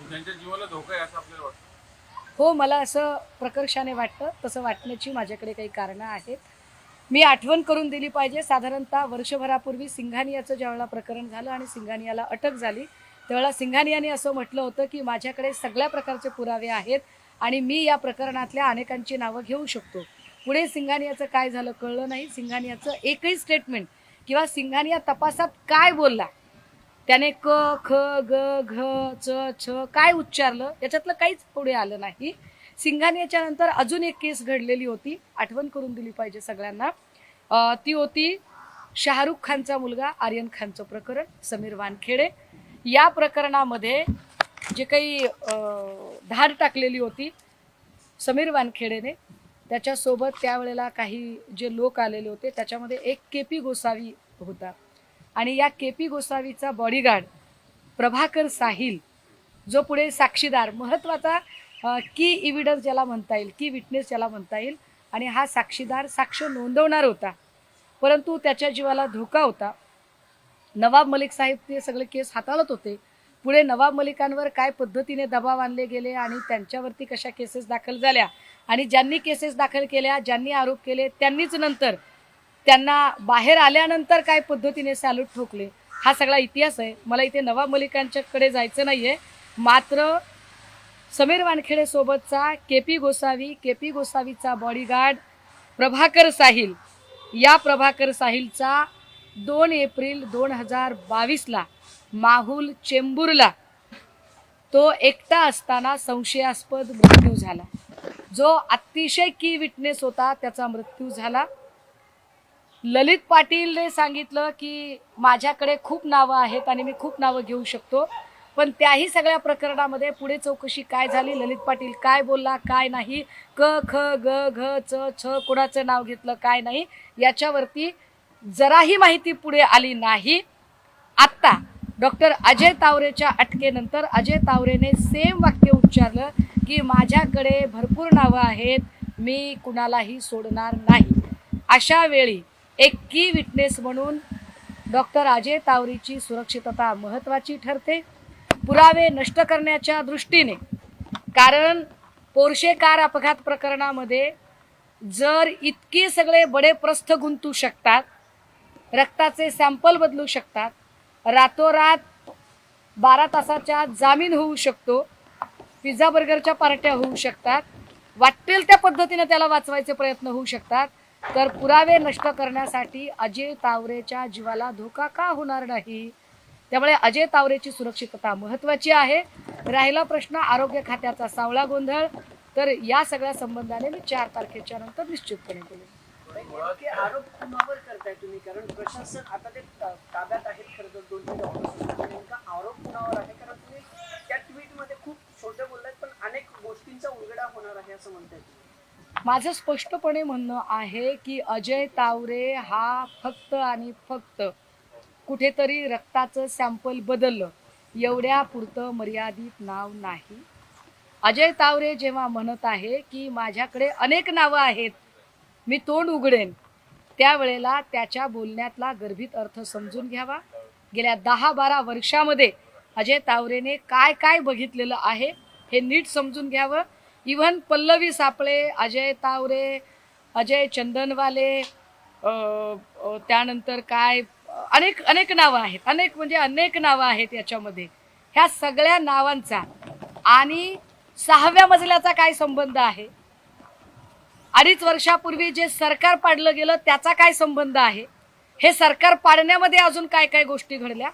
त्यांच्या जीवाला धोका आहे असं आपल्याला वाटतं? हो मला असं प्रकर्षाने वाटतं. तसं वाटण्याची माझ्याकडे काही कारणं आहेत. मी आठवण करून दिली पाहिजे. साधारणतः वर्षभरापूर्वी सिंघानियाचं ज्यावेळेला प्रकरण झालं आणि सिंघानियाला अटक झाली त्यावेळेला सिंघानियाने असं म्हटलं होतं की माझ्याकडे सगळ्या प्रकारचे पुरावे आहेत आणि मी या प्रकरणातल्या अनेकांची नावं घेऊ शकतो. पुढे सिंघानियाचं काय झालं कळलं नाही. सिंघानियाचं एकही स्टेटमेंट किंवा सिंघानिया तपासात काय बोलला त्याने क ख ग घ च छ काय उच्चारलं? याच्यातलं काहीच पुढे आलं नाही. सिंघाने याच्यानंतर अजून एक केस घडलेली होती. आठवण करून दिली पाहिजे सगळ्यांना. ती होती शाहरुख खानचा मुलगा आर्यन खानचं प्रकरण समीर वानखेडे. या प्रकरणामध्ये जे काही धाड टाकलेली होती समीर वानखेडेने त्याच्यासोबत त्यावेळेला काही जे लोक आलेले होते त्याच्यामध्ये एक के पी गोसावी होता. आणि या के पी गोसावीचा बॉडीगार्ड प्रभाकर साहिल जो पुढे साक्षीदार महत्त्वाचा की इव्हिडन्स ज्याला म्हणता येईल की विटनेस ज्याला म्हणता येईल आणि हा साक्षीदार साक्ष नोंदवणार होता. परंतु त्याच्या जीवाला धोका होता. नवाब मलिक साहेब ते सगळे केस हाताळत होते. पुढे नवाब मलिकांवर काय पद्धतीने दबाव आणले गेले आणि त्यांच्यावरती कशा केसेस दाखल झाल्या? आणि ज्यांनी केसेस दाखल केल्या ज्यांनी आरोप केले त्यांनीच नंतर त्यांना बाहेर आल्यानंतर काय पद्धतीने सॅल्यूट ठोकले हा सगळा इतिहास आहे. मला इथे नवाब मलिकांच्याकडे जायचं नाही आहे मात्र Sameer वानखेडेसोबतचा K P Gosavi K P गोसावीचा bodyguard Prabhakar Sahil या प्रभाकर साहिलचा दोन एप्रिल दोन हजार बावीसला माहुल चेंबूरला तो एकटा असताना संशयास्पद मृत्यू झाला. जो अतिशय की विटनेस होता त्याचा मृत्यू झाला. ललित पाटीलने सांगितलं की माझ्याकडे खूप नावं आहेत आणि मी खूप नावं घेऊ शकतो. पण त्याही सगळ्या प्रकरणामध्ये पुढे चौकशी काय झाली? ललित पाटील काय बोलला काय नाही? क ख ग घ च छ कोणाचं नाव घेतलं काय नाही? याच्यावरती जराही माहिती पुढे आली नाही. आत्ता डॉक्टर अजय तावरेच्या अटकेनंतर अजय तावरेने सेम वाक्य उच्चारलं की माझ्याकडे भरपूर नावं आहेत मी कुणालाही सोडणार नाही. अशा वेळी एक की विटनेस म्हणून डॉक्टर अजय तावरीची सुरक्षितता महत्त्वाची ठरते. पुरावे नष्ट करण्याच्या दृष्टीने. कारण पोर्शे कार अपघात प्रकरणामध्ये जर इतके सगळे बडे प्रस्थ गुंतू शकतात रक्ताचे सॅम्पल बदलू शकतात रातोरात बारा तासाच्या जामीन होऊ शकतो पिझ्झा बर्गरच्या पार्ट्या होऊ शकतात वाटेल त्या पद्धतीने त्याला वाचवायचे प्रयत्न होऊ शकतात तर पुरावे नष्ट करण्यासाठी अजय तावरेच्या जीवाला धोका का होणार नाही? त्यामुळे अजय तावरेची सुरक्षितता महत्त्वाची आहे. राहिला प्रश्न आरोग्य खात्याचा सावळा गोंधळ. तर या सगळ्या संबंधाने मी चार तारखेच्या नंतर निश्चितपणे बोलेन. आरोप कुणावर करताय तुम्ही? कारण प्रशासन आता ते ताब्यात आहेत खरं तर दोन तीन नेमका आरोप कुणावर आहे? कारण तुम्ही त्या ट्विटमध्ये खूप छोटे बोललात पण अनेक गोष्टींचा उलगडा होणार आहे असं म्हणताय माझं स्पष्टपणे म्हणणं आहे की अजय तावरे हा फक्त आणि फक्त कुठेतरी रक्ताचं सॅम्पल बदललं. एवढ्या पुरतं मर्यादित नाव नाही. अजय तावरे जेव्हा म्हणत आहे की माझ्याकडे अनेक नावं आहेत मी तोंड उघडेन त्यावेळेला त्याच्या बोलण्यातला गर्भित अर्थ समजून घ्यावा. गेल्या दहा बारा वर्षामध्ये अजय तावरेने काय काय बघितलेलं आहे हे नीट समजून घ्यावं. इव्हन पल्लवी सापळे अजय तावरे अजय चंदनवाले त्यानंतर काय अनेक अनेक नावं आहेत. अनेक म्हणजे अनेक नावं आहेत याच्यामध्ये. ह्या सगळ्या नावांचा आणि सहाव्या मजल्याचा काय संबंध आहे? अडीच वर्षापूर्वी जे सरकार पाडलं गेलं त्याचा काय संबंध आहे? हे सरकार पाडण्यामध्ये अजून काय काय गोष्टी घडल्या?